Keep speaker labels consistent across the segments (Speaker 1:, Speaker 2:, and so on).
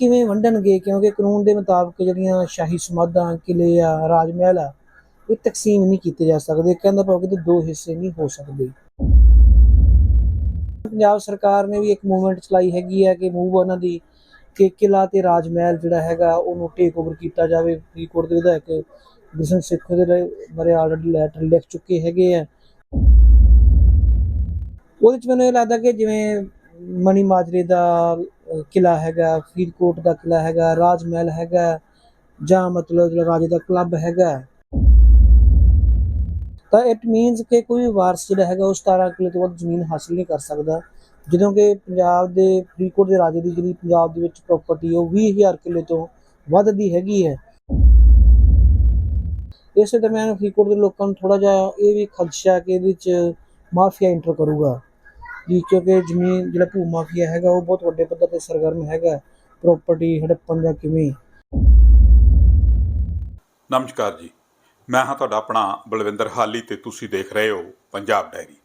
Speaker 1: ਕਿਵੇਂ ਵੰਡਣਗੇ? ਕਿਉਂਕਿ ਕਾਨੂੰਨ ਦੇ ਮੁਤਾਬਕ ਜਿਹੜੀਆਂ ਸ਼ਾਹੀ ਸਮਾਧਾਂ ਕਿਲੇ ਆ ਰਾਜ ਮਹਿਲ ਆ, ਇਹ ਤਕਸੀਮ ਨਹੀਂ ਕੀਤੇ ਜਾ ਸਕਦੇ। ਕਹਿੰਦਾ ਭਾਵ ਕਿ ਦੋ ਹਿੱਸੇ ਨਹੀਂ ਹੋ ਸਕਦੇ। ਪੰਜਾਬ ਸਰਕਾਰ ਨੇ ਵੀ ਇੱਕ ਮੂਵਮੈਂਟ ਚਲਾਈ ਹੈਗੀ ਹੈ ਕਿ ਮੂਵ ਉਹਨਾਂ ਦੀ ਕਿ ਕਿਲਾ ਤੇ ਰਾਜ ਮਹਿਲ ਜਿਹੜਾ ਹੈਗਾ, ਉਹਨੂੰ ਟੇਕ ਓਵਰ ਕੀਤਾ ਜਾਵੇ। ਫਰੀਦਕੋਟ ਦੇ ਵਿਧਾਇਕ ਬਿਸ਼ਨ ਸਿੱਖ ਦੇ ਬਾਰੇ ਆਲਰੇਡੀ ਲੈਟਰ ਲਿਖ ਚੁੱਕੇ ਹੈਗੇ ਆ। ਉਹਦੇ ਚ ਮੈਨੂੰ ਇਹ ਲੱਗਦਾ ਕਿ ਜਿਵੇਂ ਮਣੀ ਮਾਜਰੇ ਦਾ ਕਿਲਾ ਹੈਗਾ, ਫਰੀਦਕੋਟ ਦਾ ਕਿਲਾ ਹੈਗਾ ਰਾਜ ਮਹਿਲ ਹੈਗਾ, ਜਾਂ ਮਤਲਬ ਜਿਹੜਾ ਰਾਜੇ ਦਾ ਕਲੱਬ ਹੈਗਾ। ਤਾਂ ਇਟ ਮੀਨਸ ਕਿ ਕੋਈ ਵਾਰਸ ਜਿਹੜਾ ਹੈਗਾ ਉਸ 17 ਕਿਲੇ ਤੋਂ ਵੱਧ ਜ਼ਮੀਨ ਹਾਸਲ ਨਹੀਂ ਕਰ ਸਕਦਾ। ਜਦੋਂ ਕਿ ਪੰਜਾਬ ਦੇ, ਫਰੀਦਕੋਟ ਦੇ ਰਾਜੇ ਦੀ ਜਿਹੜੀ ਪੰਜਾਬ ਦੇ ਵਿੱਚ ਪ੍ਰਾਪਰਟੀ ਉਹ 20000 ਕਿਲੇ ਤੋਂ ਵੱਧ ਦੀ ਹੈਗੀ ਹੈ। ਇਸੇ ਦਰਮਿਆਨ ਫਰੀਦਕੋਟ ਦੇ ਲੋਕਾਂ ਨੂੰ ਥੋੜਾ ਜਿਹਾ ਇਹ ਵੀ ਖਦਸ਼ਾ ਕਿ ਇਹਦੇ ਵਿੱਚ ਮਾਫੀਆ ਇੰਟਰ ਕਰੂਗਾ। ਜੀ, ਕਿਉਂਕਿ ਜ਼ਮੀਨ, ਜਿਹੜਾ ਭੂ ਮਾਫੀਆ ਹੈਗਾ, ਉਹ ਬਹੁਤ ਵੱਡੇ ਪੱਧਰ ਤੇ ਸਰਗਰਮ ਹੈਗਾ ਪ੍ਰਾਪਰਟੀ ਹੜੱਪਣ ਜਾਂ ਕਿਵੇਂ?
Speaker 2: ਨਮਸਕਾਰ ਜੀ। ਮੈਂ ਹਾਂ ਤੁਹਾਡਾ ਆਪਣਾ ਬਲਵਿੰਦਰ ਹਾਲੀ ਤੇ ਤੁਸੀਂ ਦੇਖ ਰਹੇ ਹੋ ਪੰਜਾਬ ਡਾਇਰੀ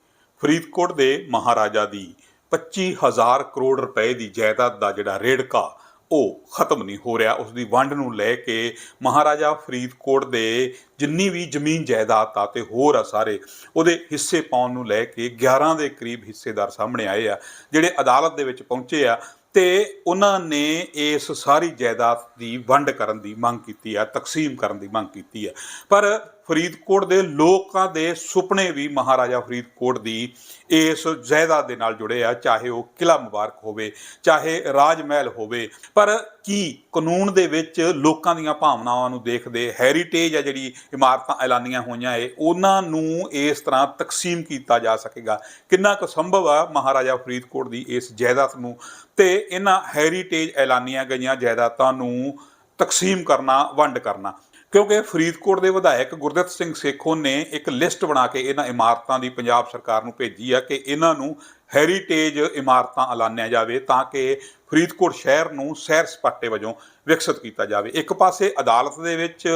Speaker 2: ਫਰੀਦਕੋਟ ਦੇ ਮਹਾਰਾਜਾ ਦੀ 25000 ਕਰੋੜ ਰੁਪਏ ਦੀ ਜਾਇਦਾਦ ਦਾ ਜਿਹੜਾ ਰੇੜਕਾ ਉਹ ਖਤਮ ਨਹੀਂ ਹੋ ਰਿਹਾ। ਉਸ ਦੀ ਵੰਡ ਨੂੰ ਲੈ ਕੇ ਮਹਾਰਾਜਾ ਫਰੀਦਕੋਟ ਦੇ ਜਿੰਨੀ ਵੀ ਜ਼ਮੀਨ ਜਾਇਦਾਦ ਆ ਤੇ ਹੋਰ ਆ ਸਾਰੇ, ਉਹਦੇ ਹਿੱਸੇ ਪਾਉਣ ਨੂੰ ਲੈ ਕੇ 11 ਦੇ ਕਰੀਬ ਹਿੱਸੇਦਾਰ ਸਾਹਮਣੇ ਆਏ ਆ, ਜਿਹੜੇ ਅਦਾਲਤ ਦੇ ਵਿੱਚ ਪਹੁੰਚੇ ਆ ਤੇ ਉਹਨਾਂ ਨੇ ਇਸ ਸਾਰੀ ਜਾਇਦਾਦ ਦੀ ਵੰਡ ਕਰਨ ਦੀ ਮੰਗ ਕੀਤੀ ਆ, ਤਕਸੀਮ ਕਰਨ ਦੀ ਮੰਗ ਕੀਤੀ ਆ। ਪਰ ਫਰੀਦਕੋਟ ਦੇ ਲੋਕਾਂ ਦੇ ਸੁਪਨੇ ਵੀ ਮਹਾਰਾਜਾ ਫਰੀਦਕੋਟ ਦੀ ਇਸ ਜਾਇਦਾਦ ਦੇ ਨਾਲ ਜੁੜੇ ਆ, ਚਾਹੇ ਉਹ ਕਿਲਾ ਮੁਬਾਰਕ ਹੋਵੇ, ਚਾਹੇ ਰਾਜ ਮਹਿਲ ਹੋਵੇ। ਪਰ ਕੀ ਕਾਨੂੰਨ ਦੇ ਵਿੱਚ ਲੋਕਾਂ ਦੀਆਂ ਭਾਵਨਾਵਾਂ ਨੂੰ ਦੇਖਦੇ ਹੈਰੀਟੇਜ ਆ ਜਿਹੜੀ ਇਮਾਰਤਾਂ ਐਲਾਨੀਆਂ ਹੋਈਆਂ ਏ, ਉਹਨਾਂ ਨੂੰ ਇਸ ਤਰ੍ਹਾਂ ਤਕਸੀਮ ਕੀਤਾ ਜਾ ਸਕੇਗਾ। ਕਿੰਨਾ ਕੁ ਸੰਭਵ ਆ ਮਹਾਰਾਜਾ ਫਰੀਦਕੋਟ ਦੀ ਇਸ ਜਾਇਦਾਦ ਨੂੰ? ਤੇ ਇਹਨਾਂ ਹੈਰੀਟੇਜ ਐਲਾਨੀਆਂ ਗਈਆਂ ਜਾਇਦਾਦਾਂ ਨੂੰ ਤਕਸੀਮ ਕਰਨਾ, ਵੰਡ ਕਰਨਾ। ਕਿਉਂਕਿ ਫਰੀਦਕੋਟ ਦੇ ਵਿਧਾਇਕ ਗੁਰਦਿੱਤ ਸਿੰਘ ਸੇਖੋਂ ਨੇ ਇੱਕ ਲਿਸਟ ਬਣਾ ਕੇ ਇਹਨਾਂ ਇਮਾਰਤਾਂ ਦੀ ਪੰਜਾਬ ਸਰਕਾਰ ਨੂੰ ਭੇਜੀ ਆ ਕਿ ਇਹਨਾਂ ਨੂੰ ਹੈਰੀਟੇਜ ਇਮਾਰਤਾਂ ਐਲਾਨਿਆ ਜਾਵੇ ਤਾਂ ਕਿ ਫਰੀਦਕੋਟ ਸ਼ਹਿਰ ਨੂੰ ਸੈਰ ਸਪਾਟੇ ਵਜੋਂ ਵਿਕਸਿਤ ਕੀਤਾ ਜਾਵੇ। ਇੱਕ ਪਾਸੇ ਅਦਾਲਤ ਦੇ ਵਿੱਚ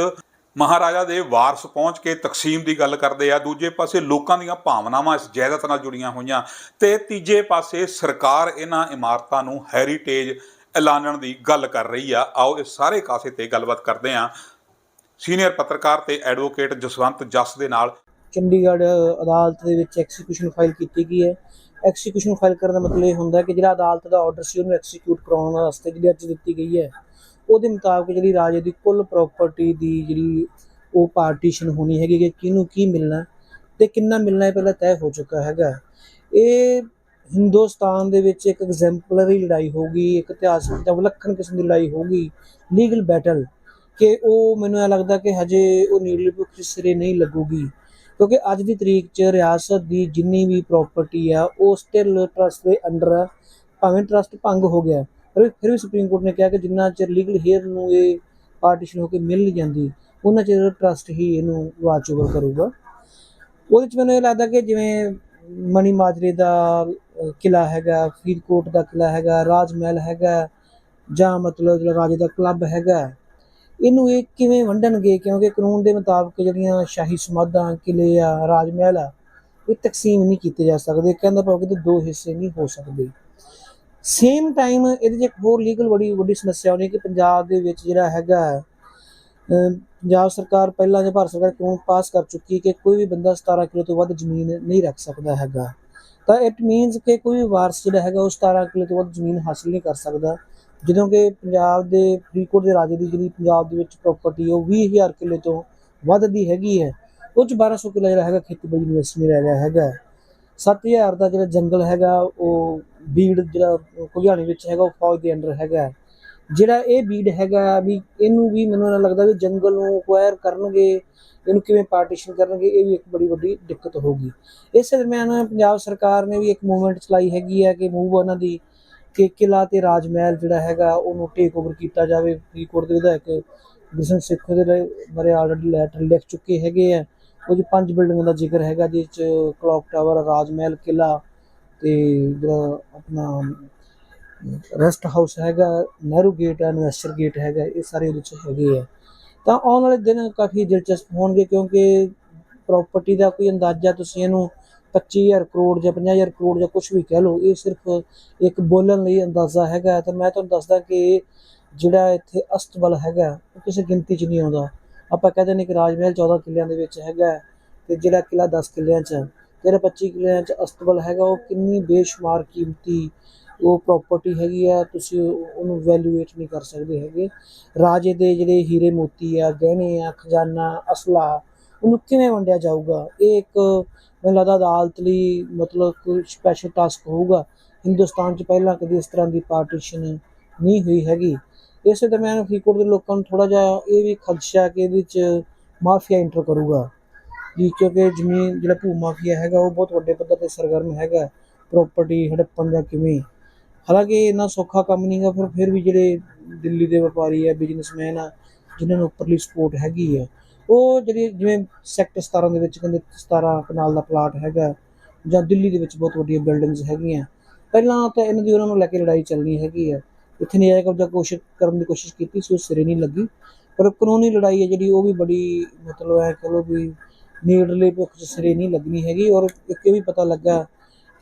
Speaker 2: ਮਹਾਰਾਜਾ ਦੇ ਵਾਰਸ ਪਹੁੰਚ ਕੇ ਤਕਸੀਮ ਦੀ ਗੱਲ ਕਰਦੇ ਆ, ਦੂਜੇ ਪਾਸੇ ਲੋਕਾਂ ਦੀਆਂ ਭਾਵਨਾਵਾਂ ਇਸ ਜਾਇਦਾਦ ਨਾਲ ਜੁੜੀਆਂ ਹੋਈਆਂ ਤੇ ਤੀਜੇ ਪਾਸੇ ਸਰਕਾਰ ਇਹਨਾਂ ਇਮਾਰਤਾਂ ਨੂੰ ਹੈਰੀਟੇਜ ਐਲਾਨਣ ਦੀ ਗੱਲ ਕਰ ਰਹੀ ਆ। ਆਓ ਇਸ ਸਾਰੇ ਕਾਸੇ ਤੇ ਗੱਲਬਾਤ ਕਰਦੇ ਆ। ਸੀਨੀਅਰ ਪੱਤਰਕਾਰ ਤੇ ਐਡਵੋਕੇਟ ਜਸਵੰਤ ਜੱਸ ਦੇ ਨਾਲ
Speaker 1: ਚੰਡੀਗੜ੍ਹ ਅਦਾਲਤ ਦੇ ਵਿੱਚ ਐਕਸੀਕਿਊਸ਼ਨ ਫਾਈਲ ਕੀਤੀ ਗਈ ਹੈ। ਐਕਸੀਕਿਊਸ਼ਨ ਫਾਈਲ ਕਰਨ ਦਾ ਮਤਲਬ ਇਹ ਹੁੰਦਾ ਕਿ ਜਿਹੜਾ ਅਦਾਲਤ ਦਾ ਆਰਡਰ ਸੀ, ਉਹਨੂੰ ਐਕਸੀਕਿਊਟ ਕਰਾਉਣ ਵਾਸਤੇ ਜਿਹੜੀ ਅੱਜ ਦਿੱਤੀ ਗਈ ਹੈ, ਉਹਦੇ ਮੁਤਾਬਕ ਜਿਹੜੀ ਰਾਜੇ ਦੀ ਕੁੱਲ ਪ੍ਰਾਪਰਟੀ ਦੀ ਜਿਹੜੀ ਉਹ ਪਾਰਟੀਸ਼ਨ ਹੋਣੀ ਹੈਗੀ ਕਿ ਕਿਹਨੂੰ ਕੀ ਮਿਲਣਾ ਤੇ ਕਿੰਨਾ ਮਿਲਣਾ ਹੈ ਪਹਿਲਾਂ ਤੈਅ ਹੋ ਚੁੱਕਾ ਹੈਗਾ ਇਹ ਹਿੰਦੁਸਤਾਨ ਦੇ ਵਿੱਚ ਇੱਕ ਐਗਜ਼ੈਂਪਲਰੀ ਲੜਾਈ ਹੋਗੀ ਇੱਕ ਇਤਿਹਾਸਕ ਜਾਂ ਵਿਲੱਖਣ ਕਿਸਮ ਦੀ ਲੜਾਈ ਹੋਗੀ ਲੀਗਲ ਬੈਟਲ ਕਿ ਉਹ ਮੈਨੂੰ ਇਹ ਲੱਗਦਾ ਕਿ ਹਜੇ ਉਹ ਨੀਡਲ ਬੁੱਕ ਸਿਰੇ ਨਹੀਂ ਲੱਗੂਗੀ। ਕਿਉਂਕਿ ਅੱਜ ਦੀ ਤਰੀਕ 'ਚ ਰਿਆਸਤ ਦੀ ਜਿੰਨੀ ਵੀ ਪ੍ਰਾਪਰਟੀ ਆ ਉਹ ਸਟਿਲ ਟਰਸਟ ਦੇ ਅੰਡਰ ਆ ਭਾਵੇਂ ਟਰਸਟ ਭੰਗ ਹੋ ਗਿਆ ਪਰ ਫਿਰ ਵੀ ਸੁਪਰੀਮ ਕੋਰਟ ਨੇ ਕਿਹਾ ਕਿ ਜਿੰਨਾ ਚਿਰ ਲੀਗਲ ਹੇਅਰ ਨੂੰ ਇਹ ਪਾਰਟੀਸ਼ਨ ਹੋ ਕੇ ਮਿਲ ਨਹੀਂ ਜਾਂਦੀ ਉਹਨਾਂ ਚਿਰ ਟਰਸਟ ਹੀ ਇਹਨੂੰ ਵਾਚ ਓਵਰ ਕਰੂਗਾ। ਉਹਦੇ 'ਚ ਮੈਨੂੰ ਇਹ ਲੱਗਦਾ ਕਿ ਜਿਵੇਂ ਮਣੀ ਮਾਜਰੇ ਦਾ ਅਹ, ਕਿਲਾ ਹੈਗਾ ਫਰੀਦਕੋਟ ਦਾ ਕਿਲਾ ਹੈਗਾ ਰਾਜ ਮਹਿਲ ਹੈਗਾ ਜਾਂ ਮਤਲਬ ਜਿਹੜਾ ਰਾਜੇ ਦਾ ਕਲੱਬ ਹੈਗਾ ਇਹਨੂੰ ਇਹ ਕਿਵੇਂ ਵੰਡਣਗੇ? ਕਿਉਂਕਿ ਕਾਨੂੰਨ ਦੇ ਮੁਤਾਬਕ ਜਿਹੜੀਆਂ ਸ਼ਾਹੀ ਸਮਾਧਾਂ ਕਿਲੇ ਆ ਰਾਜ ਮਹਿਲ ਆ, ਇਹ ਤਕਸੀਮ ਨਹੀਂ ਕੀਤੇ ਜਾ ਸਕਦੇ। ਕਹਿੰਦਾ ਭਾਵ ਕਿ ਦੋ ਹਿੱਸੇ ਨਹੀਂ ਹੋ ਸਕਦੇ। ਸੇਮ ਟਾਈਮ ਇਹਦੇ 'ਚ ਇੱਕ ਹੋਰ ਲੀਗਲ ਬੜੀ ਵੱਡੀ ਸਮੱਸਿਆ ਆਉਣੀ ਕਿ ਪੰਜਾਬ ਦੇ ਵਿੱਚ ਜਿਹੜਾ ਹੈਗਾ ਪੰਜਾਬ ਸਰਕਾਰ ਪਹਿਲਾਂ ਜਾਂ ਭਾਰਤ ਸਰਕਾਰ ਕਾਨੂੰਨ ਪਾਸ ਕਰ ਚੁੱਕੀ ਕਿ ਕੋਈ ਵੀ ਬੰਦਾ 17 ਕਿਲੋ ਤੋਂ ਵੱਧ ਜ਼ਮੀਨ ਨਹੀਂ ਰੱਖ ਸਕਦਾ ਹੈਗਾ? ਤਾਂ ਇਟ ਮੀਨਸ ਕਿ ਕੋਈ ਵੀ ਵਾਰਸ ਜਿਹੜਾ ਹੈਗਾ ਉਹ 17 ਕਿਲੋ ਤੋਂ ਵੱਧ ਜ਼ਮੀਨ ਹਾਸਲ ਨਹੀਂ ਕਰ ਸਕਦਾ। ਜਦੋਂ ਕਿ ਪੰਜਾਬ ਦੇ ਫਰੀਦਕੋਟ ਦੇ ਰਾਜੇ ਦੀ ਜਿਹੜੀ ਪੰਜਾਬ ਦੇ ਵਿੱਚ ਪ੍ਰਾਪਰਟੀ ਉਹ 20000 ਕਿੱਲੇ ਤੋਂ ਵੱਧ ਦੀ ਹੈਗੀ ਹੈ। ਉਹ ਚ 1200 ਕਿੱਲਾ ਜਿਹੜਾ ਹੈਗਾ ਖੇਤੀਬਾੜੀ ਯੂਨੀਵਰਸਿਟੀ ਰਹਿ ਗਿਆ ਹੈਗਾ। 7000 ਦਾ ਜਿਹੜਾ ਜੰਗਲ ਹੈਗਾ, ਉਹ ਬੀੜ ਜਿਹੜਾ ਕੁਝਾਣੀ ਵਿੱਚ ਹੈਗਾ, ਉਹ ਫੌਜ ਦੇ ਅੰਡਰ ਹੈਗਾ। ਜਿਹੜਾ ਇਹ ਬੀੜ ਹੈਗਾ ਵੀ ਇਹਨੂੰ ਵੀ ਮੈਨੂੰ ਨਾ ਲੱਗਦਾ ਵੀ ਜੰਗਲ ਨੂੰ ਅਕਵਾਇਰ ਕਰਨਗੇ, ਇਹਨੂੰ ਕਿਵੇਂ ਪਾਰਟੀਸ਼ਨ ਕਰਨਗੇ, ਇਹ ਵੀ ਇੱਕ ਬੜੀ ਵੱਡੀ ਦਿੱਕਤ ਹੋਗੀ ਇਸੇ ਦਰਮਿਆਨ ਪੰਜਾਬ ਸਰਕਾਰ ਨੇ ਵੀ ਇੱਕ ਮੂਵਮੈਂਟ ਚਲਾਈ ਹੈਗੀ ਹੈ ਕਿ ਮੂਵ ਉਹਨਾਂ ਦੀ ਕਿ ਕਿਲਾ ਤੇ ਰਾਜ ਮਹਿਲ ਜਿਹੜਾ ਹੈਗਾ, ਉਹਨੂੰ ਟੇਕ ਓਵਰ ਕੀਤਾ ਜਾਵੇ। ਫਰੀਦਕੋਟ ਦੇ ਵਿਧਾਇਕ ਬਿਸ਼ਨ ਸਿੱਖ ਦੇ ਬਾਰੇ ਆਲਰੇਡੀ ਲੈਟਰ ਲਿਖ ਚੁੱਕੇ ਹੈਗੇ ਆ। ਉਹ ਪੰਜ ਬਿਲਡਿੰਗਾਂ ਦਾ ਜ਼ਿਕਰ ਹੈਗਾ ਜਿਸ ਚ ਕਲੌਕ ਟਾਵਰ ਰਾਜ ਮਹਿਲ ਕਿਲਾ ਤੇ ਜਿਹੜਾ ਆਪਣਾ ਰੈਸਟ ਹਾਊਸ ਹੈਗਾ, ਨਹਿਰੂ ਗੇਟ ਹੈ ਇਨਵੈਸਟਰ ਗੇਟ ਹੈਗਾ, ਇਹ ਸਾਰੇ ਉਹਦੇ ਚ ਹੈਗੇ ਆ। ਤਾਂ ਆਉਣ ਵਾਲੇ ਦਿਨ ਕਾਫੀ ਦਿਲਚਸਪ ਹੋਣਗੇ ਕਿਉਂਕਿ ਪ੍ਰਾਪਰਟੀ ਦਾ ਕੋਈ ਅੰਦਾਜ਼ਾ ਤੁਸੀਂ ਇਹਨੂੰ 25000 ਕਰੋੜ ਜਾਂ 50000 ਕਰੋੜ ਜਾਂ ਕੁਝ ਵੀ ਕਹਿ ਲਓ, ਇਹ ਸਿਰਫ ਇੱਕ ਬੋਲਣ ਲਈ ਅੰਦਾਜ਼ਾ ਹੈਗਾ ਤਾਂ ਮੈਂ ਤੁਹਾਨੂੰ ਦੱਸਦਾ ਕਿ ਜਿਹੜਾ ਇੱਥੇ ਅਸਤਬਲ ਹੈਗਾ, ਉਹ ਕਿਸੇ ਗਿਣਤੀ 'ਚ ਨਹੀਂ ਆਉਂਦਾ। ਆਪਾਂ ਕਹਿੰਦੇ ਨੇ ਕਿ ਰਾਜ ਮਹਿਲ 14 ਕਿੱਲਿਆਂ ਦੇ ਵਿੱਚ ਹੈਗਾ ਹੈ ਤੇ ਜਿਹੜਾ ਕਿਲਾ 10 ਕਿੱਲਿਆਂ 'ਚ ਹੈ। ਜਿਹੜਾ 25 ਕਿੱਲਿਆਂ 'ਚ ਅਸਤਬਲ ਹੈਗਾ, ਉਹ ਕਿੰਨੀ ਬੇਸ਼ੁਮਾਰ ਕੀਮਤੀ ਉਹ ਪ੍ਰਾਪਰਟੀ ਹੈਗੀ ਆ ਤੁਸੀਂ ਉਹਨੂੰ ਵੈਲਿਊਏਟ ਨਹੀਂ ਕਰ ਸਕਦੇ ਹੈਗੇ। ਰਾਜੇ ਦੇ ਜਿਹੜੇ ਹੀਰੇ ਮੋਤੀ ਆ, ਗਹਿਣੇ ਆ, ਖਜ਼ਾਨਾ, ਅਸਲਾ, ਉਹਨੂੰ ਕਿਵੇਂ ਵੰਡਿਆ ਜਾਊਗਾ? ਇਹ ਇੱਕ ਮੈਨੂੰ ਲੱਗਦਾ ਅਦਾਲਤ ਲਈ ਮਤਲਬ ਕੋਈ ਸਪੈਸ਼ਲ ਟਾਸਕ ਹੋਊਗਾ। ਹਿੰਦੁਸਤਾਨ 'ਚ ਪਹਿਲਾਂ ਕਦੀ ਇਸ ਤਰ੍ਹਾਂ ਦੀ ਪਾਰਟੀਸ਼ਨ ਨਹੀਂ ਹੋਈ ਹੈਗੀ। ਇਸੇ ਦਰਮਿਆਨ ਫਰੀਦਕੋਟ ਦੇ ਲੋਕਾਂ ਨੂੰ ਥੋੜਾ ਜਿਹਾ ਇਹ ਵੀ ਖਦਸ਼ਾ ਕਿ ਇਹਦੇ 'ਚ ਮਾਫੀਆ ਇੰਟਰ ਕਰੂਗਾ। ਜੀ, ਕਿਉਂਕਿ ਜ਼ਮੀਨ, ਜਿਹੜਾ ਭੂ ਮਾਫੀਆ ਹੈਗਾ, ਉਹ ਬਹੁਤ ਵੱਡੇ ਪੱਧਰ ਤੇ ਸਰਗਰਮ ਹੈਗਾ। ਪ੍ਰਾਪਰਟੀ ਹੜੱਪਣ ਜਾਂ ਕਿਵੇਂ। ਹਾਲਾਂਕਿ ਇੰਨਾ ਸੌਖਾ ਕੰਮ ਨਹੀਂਗਾ ਫਿਰ ਫਿਰ ਵੀ ਜਿਹੜੇ ਦਿੱਲੀ ਦੇ ਵਪਾਰੀ ਆ ਬਿਜ਼ਨਸਮੈਨ ਆ ਜਿਨ੍ਹਾਂ ਨੂੰ ਉੱਪਰਲੀ ਸਪੋਰਟ ਹੈਗੀ ਹੈ ਉਹ ਜਿਹੜੀ ਜਿਵੇਂ ਸੈਕਟਰ 17 ਦੇ ਵਿੱਚ ਕਹਿੰਦੇ 17 ਕਨਾਲ ਦਾ ਪਲਾਟ ਹੈਗਾ ਜਾਂ ਦਿੱਲੀ ਦੇ ਵਿੱਚ ਬਹੁਤ ਵੱਡੀਆਂ ਬਿਲਡਿੰਗਸ ਹੈਗੀਆਂ ਪਹਿਲਾਂ ਤਾਂ ਇਹਨਾਂ ਦੀ ਉਹਨਾਂ ਨੂੰ ਲੈ ਕੇ ਲੜਾਈ ਚੱਲਣੀ ਹੈਗੀ ਹੈ ਇੱਥੇ ਨਜਾਇਜ਼ ਕਬਜ਼ਾ ਕੋਸ਼ਿਸ਼ ਕਰਨ ਦੀ ਕੋਸ਼ਿਸ਼ ਕੀਤੀ ਸੀ ਉਹ ਸਿਰੇ ਨਹੀਂ ਲੱਗੀ ਪਰ ਕਾਨੂੰਨੀ ਲੜਾਈ ਹੈ ਜਿਹੜੀ ਉਹ ਵੀ ਬੜੀ ਮਤਲਬ ਹੈ ਕਹ ਲਓ ਵੀ ਨੇੜਲੇ ਪੱਖ 'ਚ ਸਿਰੇ ਨਹੀਂ ਲੱਗਣੀ ਹੈਗੀ ਔਰ ਇੱਕ ਇਹ ਵੀ ਪਤਾ ਲੱਗਾ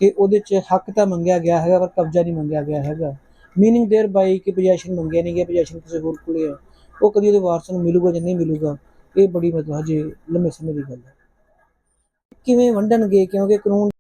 Speaker 1: ਕਿ ਉਹਦੇ 'ਚ ਹੱਕ ਤਾਂ ਮੰਗਿਆ ਗਿਆ ਹੈਗਾ ਪਰ ਕਬਜ਼ਾ ਨਹੀਂ ਮੰਗਿਆ ਗਿਆ ਹੈਗਾ ਮੀਨਿੰਗ देयर ਬਾਈ ਕਿ ਪੋਜੈਸ਼ਨ ਮੰਗਿਆ ਨਹੀਂ ਗਿਆ ਪੋਜੈਸ਼ਨ ਕਿਸੇ ਹੋਰ ਕੋਲੇ ਹੈ ਉਹ ਕਦੀ ਉਹਦੇ ਵਾਰਸਾਂ ਨੂੰ ਮਿਲੂਗਾ ਜਾਂ ਨਹੀਂ ਮਿਲੂਗਾ, ਇਹ ਬੜੀ ਮਤਲਬ ਹਜੇ ਲੰਮੇ ਸਮੇਂ ਦੀ ਗੱਲ ਹੈ। ਕਿਵੇਂ ਵੰਡਣਗੇ? ਕਿਉਂਕਿ ਕਾਨੂੰਨ